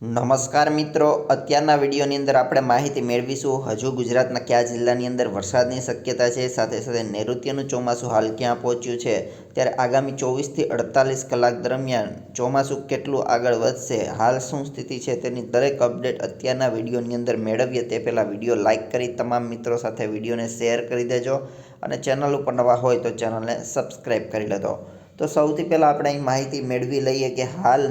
નમસ્કાર મિત્રો. અત્યારના વિડીયોની અંદર આપણે માહિતી મેળવીશું. હજુ ગુજરાતના કયા જિલ્લાની અંદર વરસાદની શક્યતા છે? સાથે સાથે નૈઋત્યનું ચોમાસું હાલ ક્યાં પહોંચ્યું છે? ત્યારે આગામી ચોવીસથી અડતાલીસ કલાક દરમિયાન ચોમાસું કેટલું આગળ વધશે? હાલ શું સ્થિતિ છે તેની દરેક અપડેટ અત્યારના વિડીયોની અંદર મેળવીએ. તે પહેલાં વીડિયો લાઇક કરી તમામ મિત્રો સાથે વિડીયોને શેર કરી દેજો અને ચેનલ ઉપર નવા હોય તો ચેનલને સબસ્ક્રાઈબ કરી લેજો. તો સૌથી પહેલાં આપણે અહીં માહિતી મેળવી લઈએ કે હાલ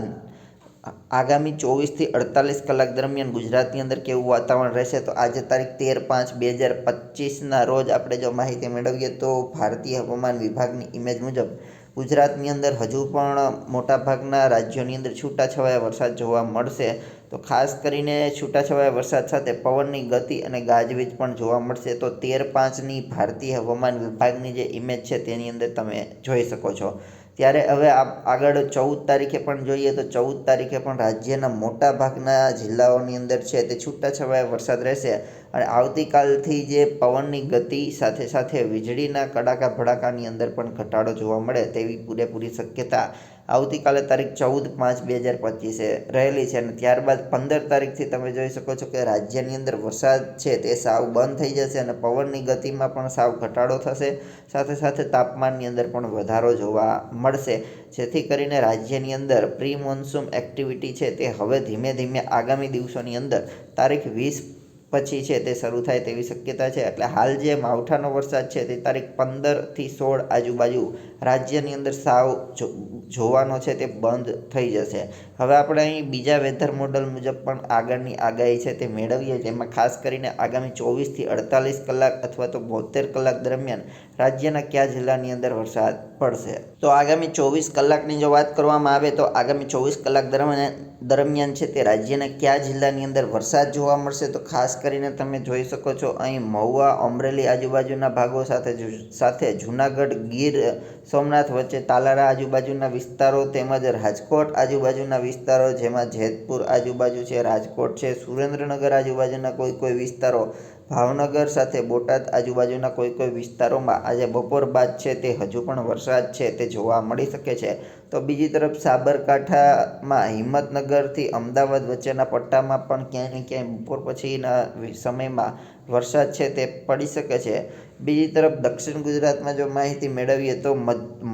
આગામી ચોવીસથી અડતાલીસ કલાક દરમિયાન ગુજરાતની અંદર કેવું વાતાવરણ રહેશે? તો આજે તારીખ તેર પાંચ બે હજાર પચીસના રોજ આપણે જો માહિતી મેળવીએ તો ભારતીય હવામાન વિભાગની ઇમેજ મુજબ ગુજરાતની અંદર હજુ પણ મોટાભાગના રાજ્યોની અંદર છૂટાછવાયા વરસાદ જોવા મળશે. તો ખાસ કરીને છૂટાછવાયા વરસાદ સાથે પવનની ગતિ અને ગાજવીજ પણ જોવા મળશે. તો તેર પાંચની ભારતીય હવામાન વિભાગની જે ઇમેજ છે તેની અંદર તમે જોઈ શકો છો. ત્યારે હવે આગળ ચૌદ તારીખે પણ જોઈએ તો ચૌદ તારીખે પણ રાજ્યના મોટા ભાગના જિલ્લાઓની અંદર છે તે છૂટાછવાયા વરસાદ રહેશે. અને આવતીકાલથી જે પવનની ગતિ સાથે સાથે વીજળીના કડાકા ભડાકાની અંદર પણ ઘટાડો જોવા મળે તેવી પૂરેપૂરી શક્યતા આવતીકાલે તારીખ ચૌદ પાંચ બે હજાર પચીસે રહેલી છે અને ત્યારબાદ પંદર તારીખથી તમે જોઈ શકો છો કે રાજ્યની અંદર વરસાદ છે તે સાવ બંધ થઈ જશે અને પવનની ગતિમાં પણ સાવ ઘટાડો થશે. સાથે સાથે તાપમાનની અંદર પણ વધારો જોવા મળશે. જેથી કરીને રાજ્યની અંદર પ્રી મોન્સૂન એક્ટિવિટી છે તે હવે ધીમે ધીમે આગામી દિવસોની અંદર તારીખ વીસ પછી છે તે શરૂ થાય તેવી શક્યતા છે. એટલે હાલ જે માવઠાનો વરસાદ છે તે તારીખ પંદરથી સોળ આજુબાજુ રાજ્યની અંદર સાવ જોવાનો છે તે બંધ થઈ જશે. હવે આપણે અહીં બીજા વેધર મોડલ મુજબ પણ આગળની આગાહી છે તે મેળવીએ. જેમાં ખાસ કરીને આગામી ચોવીસથી અડતાલીસ કલાક અથવા તો બોતેર કલાક દરમિયાન રાજ્યના કયા જિલ્લાની અંદર વરસાદ પડશે. તો આગામી ચોવીસ કલાકની જો વાત કરવામાં આવે તો આગામી ચોવીસ કલાક દરમિયાન દરમિયાન છે તે રાજ્યના કયા જિલ્લાની અંદર વરસાદ જોવા મળશે તો ખાસ કરીને તમે જોઈ શકો છો, અહીં મહુવા, અમરેલી આજુબાજુના ભાગો સાથે સાથે જૂનાગઢ, ગીર, સોમનાથ વચ્ચે તાલારા આજુબાજુના વિસ્તારો તેમજ રાજકોટ આજુબાજુના વિસ્તારો, જેમાં જેતપુર આજુબાજુ છે, રાજકોટ છે, સુરેન્દ્રનગર આજુબાજુના કોઈ કોઈ વિસ્તારો ભાવનગર સાથે બોટાદ આજુબાજુના કોઈ કોઈ વિસ્તારોમાં આજે બપોર બાદ છે તે હજુ પણ વરસાદ છે તે જોવા મળી શકે છે. તો બીજી તરફ સાબરકાંઠામાં હિંમતનગરથી અમદાવાદ વચ્ચેના પટ્ટામાં પણ ક્યાંય ને ક્યાંય બપોર પછીના સમયમાં વરસાદ છે તે પડી શકે છે. બીજી તરફ દક્ષિણ ગુજરાતમાં જો માહિતી મેળવીએ તો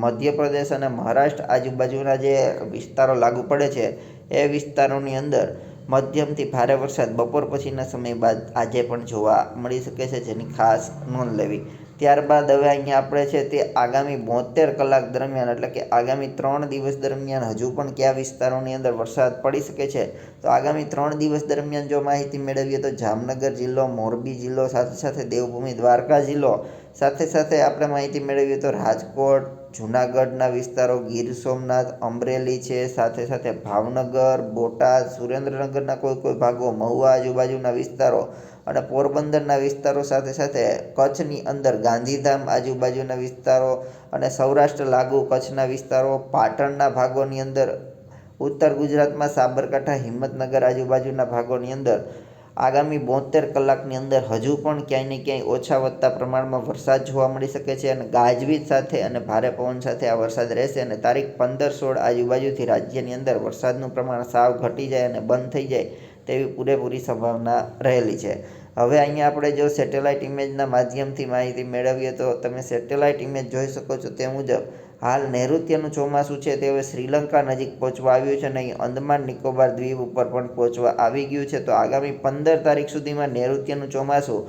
મધ્યપ્રદેશ અને મહારાષ્ટ્ર આજુબાજુના જે વિસ્તારો લાગુ પડે છે, એ વિસ્તારોની અંદર મધ્યમથી ભારે વરસાદ બપોર પછીના સમય બાદ આજે પણ જોવા મળી શકે છે જેની ખાસ નોંધ લેવી. ત્યારબાદ હવે અહીંયા આપણે છે તે આગામી બોતેર કલાક દરમિયાન એટલે કે આગામી ત્રણ દિવસ દરમિયાન હજુ પણ કયા વિસ્તારોની અંદર વરસાદ પડી શકે છે? તો આગામી ત્રણ દિવસ દરમિયાન જો માહિતી મેળવીએ તો જામનગર જિલ્લો, મોરબી જિલ્લો, સાથે સાથે દેવભૂમિ, દ્વારકા જિલ્લો. સાથે સાથે આપણે માહિતી મેળવીએ તો રાજકોટ જૂનાગઢના વિસ્તારો ગીર સોમનાથ, અમરેલી છે, સાથે સાથે ભાવનગર, બોટાદ, સુરેન્દ્રનગરના કોઈ કોઈ ભાગો, મહુવા આજુબાજુના વિસ્તારો અને પોરબંદરના વિસ્તારો સાથે સાથે કચ્છની અંદર ગાંધીધામ આજુબાજુના વિસ્તારો અને સૌરાષ્ટ્ર લાગુ કચ્છના વિસ્તારો, પાટણના ભાગોની અંદર, ઉત્તર ગુજરાતમાં સાબરકાંઠા, હિંમતનગર આજુબાજુના ભાગોની અંદર આગામી બોતેર કલાકની અંદર હજુ પણ ક્યાંય ને ક્યાંય ઓછા વધતા પ્રમાણમાં વરસાદ જોવા મળી શકે છે અને ગાજવીજ સાથે અને ભારે પવન સાથે આ વરસાદ રહેશે અને તારીખ પંદર સોળ આજુબાજુથી રાજ્યની અંદર વરસાદનું પ્રમાણ સાવ ઘટી જાય અને બંધ થઈ જાય તેવી પૂરેપૂરી સંભાવના રહેલી છે. હવે અહીંયા આપણે જો સેટેલાઇટ ઇમેજના માધ્યમથી માહિતી મેળવીએ તો તમે સેટેલાઇટ ઇમેજ જોઈ શકો છો તે મુજબ હાલ નૈઋત્યનું ચોમાસું છે તે હવે શ્રીલંકા નજીક પહોંચવા આવ્યું છે અને અહીં અંદમાન નિકોબાર દ્વીપ ઉપર પણ પહોંચવા આવી ગયું છે. તો આગામી પંદર તારીખ સુધીમાં નૈઋત્યનું ચોમાસું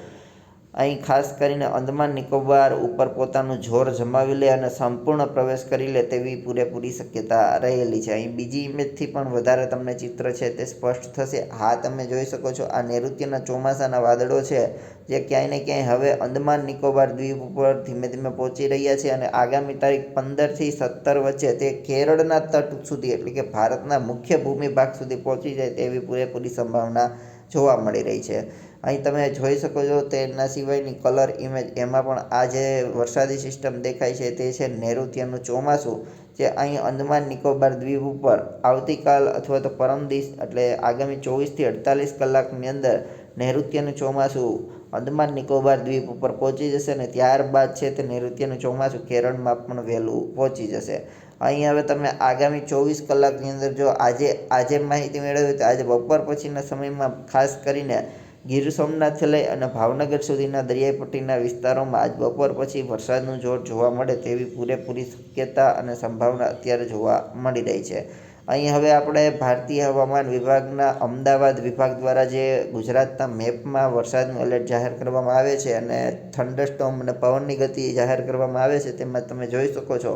અહીં ખાસ કરીને અંદમાન નિકોબાર ઉપર પોતાનું જોર જમાવી લે અને સંપૂર્ણ પ્રવેશ કરી લે તેવી પૂરેપૂરી શક્યતા રહેલી છે. અહીં બીજી ઇમેજથી પણ વધારે તમને ચિત્ર છે તે સ્પષ્ટ થશે. હા, તમે જોઈ શકો છો આ નૈઋત્યના ચોમાસાના વાદળો છે જે ક્યાંય ને ક્યાંય હવે અંદમાન નિકોબાર દ્વીપ ઉપર ધીમે ધીમે પહોંચી રહ્યા છે અને આગામી તારીખ પંદરથી સત્તર વચ્ચે તે કેરળના તટ સુધી એટલે કે ભારતના મુખ્ય ભૂમિ ભાગ સુધી પહોંચી જાય તેવી પૂરેપૂરી સંભાવના જોવા મળી રહી છે. અહીં તમે જોઈ શકો છો તેના સિવાયની કલર ઇમેજ એમાં પણ આ જે વરસાદી સિસ્ટમ દેખાય છે તે છે નૈઋત્યનું ચોમાસું, જે અહીં અંદમાન નિકોબાર દ્વીપ ઉપર આવતીકાલ અથવા તો પરમ એટલે આગામી ચોવીસથી અડતાલીસ કલાકની અંદર નૈઋત્યનું ચોમાસું અંદમાન નિકોબાર દ્વીપ ઉપર પહોંચી જશે અને ત્યારબાદ છે તે નૈઋત્યનું ચોમાસું કેરળમાં પણ વહેલું પહોંચી જશે. અહીં હવે તમે આગામી ચોવીસ કલાકની અંદર જો આજે આજે માહિતી મેળવી તો આજે બપોર પછીના સમયમાં ખાસ કરીને ગીર સોમનાથથી લઈ અને ભાવનગર સુધીના દરિયાઈ પટ્ટીના વિસ્તારોમાં આજ બપોર પછી વરસાદનું જોર જોવા મળે તેવી પૂરેપૂરી શક્યતા અને સંભાવના અત્યારે જોવા મળી રહી છે. અહીં હવે આપણે ભારતીય હવામાન વિભાગના અમદાવાદ વિભાગ દ્વારા જે ગુજરાતના મેપમાં વરસાદનું એલર્ટ જાહેર કરવામાં આવે છે અને થંડરસ્ટોમ અને પવનની ગતિ જાહેર કરવામાં આવે છે તેમાં તમે જોઈ શકો છો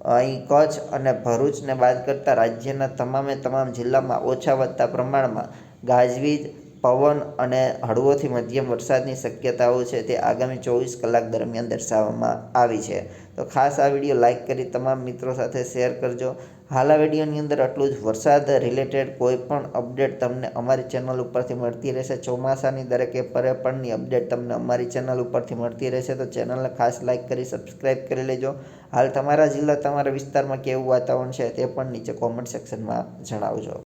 અહીં કચ્છ અને ભરૂચને બાદ કરતાં રાજ્યના તમામે તમામ જિલ્લામાં ઓછા વધતા પ્રમાણમાં ગાજવીજ, પવન અને હળવોથી મધ્યમ વરસાદની શક્યતાઓ છે તે આગામી ચોવીસ કલાક દરમિયાન દર્શાવવામાં આવી છે. તો ખાસ આ વીડિયો લાઇક કરી તમામ મિત્રો સાથે શેર કરજો હાલ આ વિડીયોની અંદર આટલું જ. વરસાદ રિલેટેડ કોઈ પણ અપડેટ તમને અમારી ચેનલ ઉપરથી મળતી રહેશે. ચોમાસાની દરેકે પર્યાપણની અપડેટ તમને અમારી ચેનલ ઉપરથી મળતી રહેશે. તો ચેનલને ખાસ લાઇક કરી સબસ્ક્રાઇબ કરી લેજો. હાલ તમારા જિલ્લા, તમારા વિસ્તારમાં કેવું વાતાવરણ છે તે પણ નીચે કોમેન્ટ સેક્શનમાં જણાવજો.